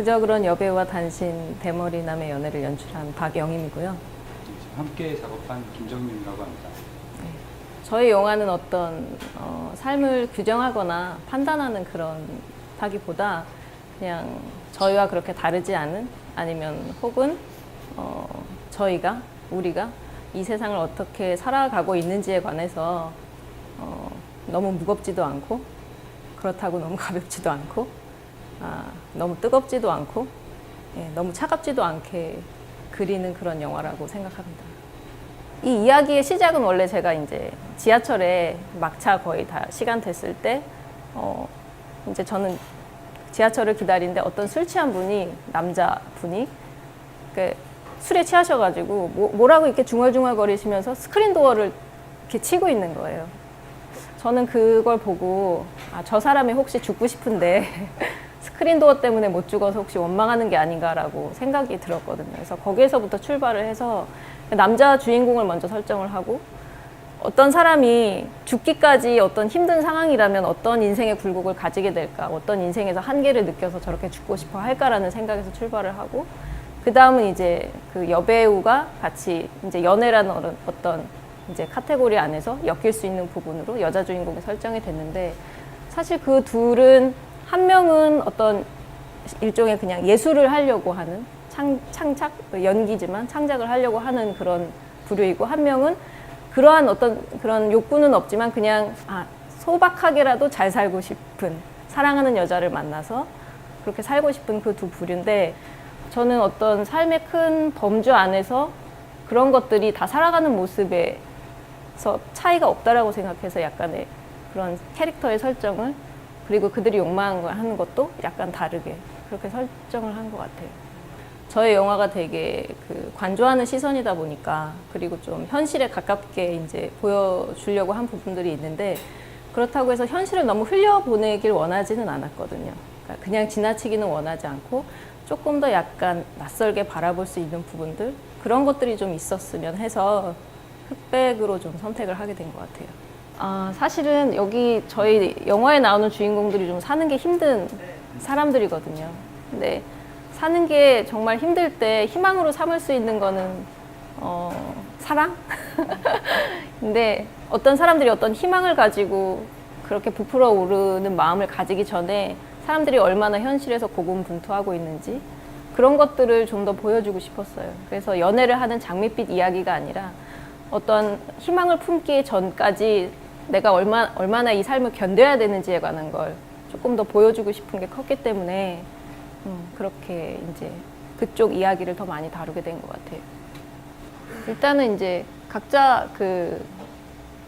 그저 그런 여배우와 단신 대머리남의 연애를 연출한 박영임이고요. 함께 작업한 김정민이라고 합니다. 저희 영화는 어떤 어, 삶을 규정하거나 판단하는 그런 하기보다 그냥 저희와 그렇게 다르지 않은 아니면 혹은 어, 저희가 우리가 이 세상을 어떻게 살아가고 있는지에 관해서 어, 너무 무겁지도 않고 그렇다고 너무 가볍지도 않고 아, 너무 뜨겁지도 않고 예, 너무 차갑지도 않게 그리는 그런 영화라고 생각합니다. 이 이야기의 시작은 원래 제가 이제 지하철에 막차 거의 다 시간 됐을 때, 어, 이제 저는 지하철을 기다리는데 어떤 술 취한 분이, 남자 분이, 그 술에 취하셔가지고 뭐, 뭐라고 이렇게 중얼중얼거리시면서 스크린 도어를 이렇게 치고 있는 거예요. 저는 그걸 보고, 아, 저 사람이 혹시 죽고 싶은데, 스크린 도어 때문에 못 죽어서 혹시 원망하는 게 아닌가라고 생각이 들었거든요. 그래서 거기에서부터 출발을 해서 남자 주인공을 먼저 설정을 하고 어떤 사람이 죽기까지 어떤 힘든 상황이라면 어떤 인생의 굴곡을 가지게 될까, 어떤 인생에서 한계를 느껴서 저렇게 죽고 싶어 할까라는 생각에서 출발을 하고 그 다음은 이제 그 여배우가 같이 이제 연애라는 어떤- 이제 카테고리 안에서 엮일 수 있는 부분으로 여자 주인공이 설정이 됐는데 사실 그 둘은 한 명은 어떤 일종의 그냥 예술을 하려고 하는 창, 창작 연기지만 창작을 하려고 하는 그런 부류이고 한 명은 그러한 어떤 그런 욕구는 없지만 그냥 아, 소박하게라도 잘 살고 싶은 사랑하는 여자를 만나서 그렇게 살고 싶은 그 두 부류인데 저는 어떤 삶의 큰 범주 안에서 그런 것들이 다 살아가는 모습에서 차이가 없다라고 생각해서 약간의 그런 캐릭터의 설정을 그리고 그들이 욕망하는 것도 약간 다르게 그렇게 설정을 한 것 같아요. 저의 영화가 되게 그 관조하는 시선이다 보니까 그리고 좀 현실에 가깝게 이제 보여주려고 한 부분들이 있는데 그렇다고 해서 현실을 너무 흘려보내길 원하지는 않았거든요. 그러니까 그냥 지나치기는 원하지 않고 조금 더 약간 낯설게 바라볼 수 있는 부분들 그런 것들이 좀 있었으면 해서 흑백으로 좀 선택을 하게 된 것 같아요. 아, 사실은 여기 저희 영화에 나오는 주인공들이 좀 사는 게 힘든 사람들이거든요. 근데 사는 게 정말 힘들 때 희망으로 삼을 수 있는 거는 어, 사랑? 근데 어떤 사람들이 어떤 희망을 가지고 그렇게 부풀어 오르는 마음을 가지기 전에 사람들이 얼마나 현실에서 고군분투하고 있는지 그런 것들을 좀 더 보여주고 싶었어요. 그래서 연애를 하는 장밋빛 이야기가 아니라 어떤 희망을 품기 전까지 내가 얼마, 얼마나 이 삶을 견뎌야 되는지에 관한 걸 조금 더 보여주고 싶은 게 컸기 때문에 음, 그렇게 이제 그쪽 이야기를 더 많이 다루게 된 것 같아요. 일단은 이제 각자 그,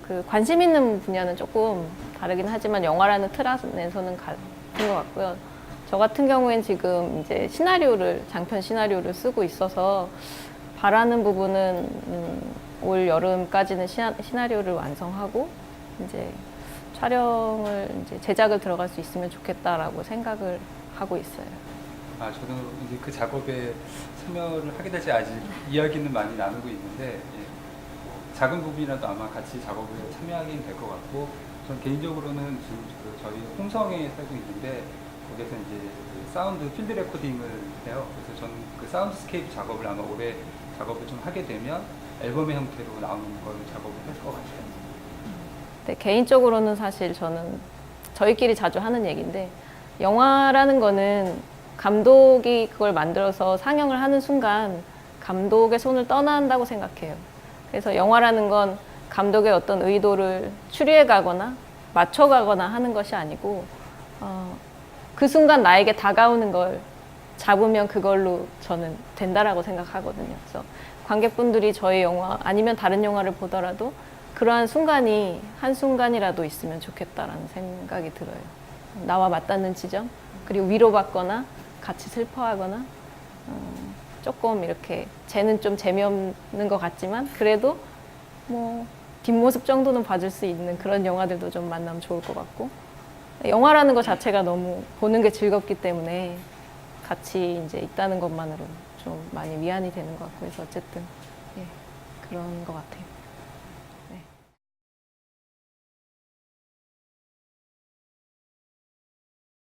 그 관심 있는 분야는 조금 다르긴 하지만 영화라는 틀 안에서는 같은 것 같고요. 저 같은 경우엔 지금 이제 시나리오를 장편 시나리오를 쓰고 있어서 바라는 부분은 음, 올 여름까지는 시나, 시나리오를 완성하고 이제 촬영을 이제 제작을 들어갈 수 있으면 좋겠다라고 생각을 하고 있어요. 아, 저도 이제 그 작업에 참여를 하게 될지 아직 이야기는 많이 나누고 있는데 예, 뭐 작은 부분이라도 아마 같이 작업에 참여하긴 될 것 같고 전 개인적으로는 지금 그 저희 홍성에 살고 있는데 거기서 이제 그 사운드 필드 레코딩을 해요. 그래서 저는 그 사운드스케이프 작업을 아마 올해 작업을 좀 하게 되면 앨범의 형태로 나오는 걸 작업을 할 것 같아요. 네, 개인적으로는 사실 저는 저희끼리 자주 하는 얘기인데 영화라는 거는 감독이 그걸 만들어서 상영을 하는 순간 감독의 손을 떠난다고 생각해요. 그래서 영화라는 건 감독의 어떤 의도를 추리해 가거나 맞춰 가거나 하는 것이 아니고 어, 그 순간 나에게 다가오는 걸 잡으면 그걸로 저는 된다라고 생각하거든요. 그래서 관객분들이 저희 영화 아니면 다른 영화를 보더라도 그러한 순간이 한 순간이라도 있으면 좋겠다라는 생각이 들어요. 나와 맞닿는 지점, 그리고 위로받거나 같이 슬퍼하거나 어, 조금 이렇게 쟤는 좀 재미없는 것 같지만 그래도 뭐 뒷모습 정도는 봐줄 수 있는 그런 영화들도 좀 만나면 좋을 것 같고 영화라는 것 자체가 너무 보는 게 즐겁기 때문에 같이 이제 있다는 것만으로 좀 많이 위안이 되는 것 같고 해서 어쨌든 예, 그런 것 같아요.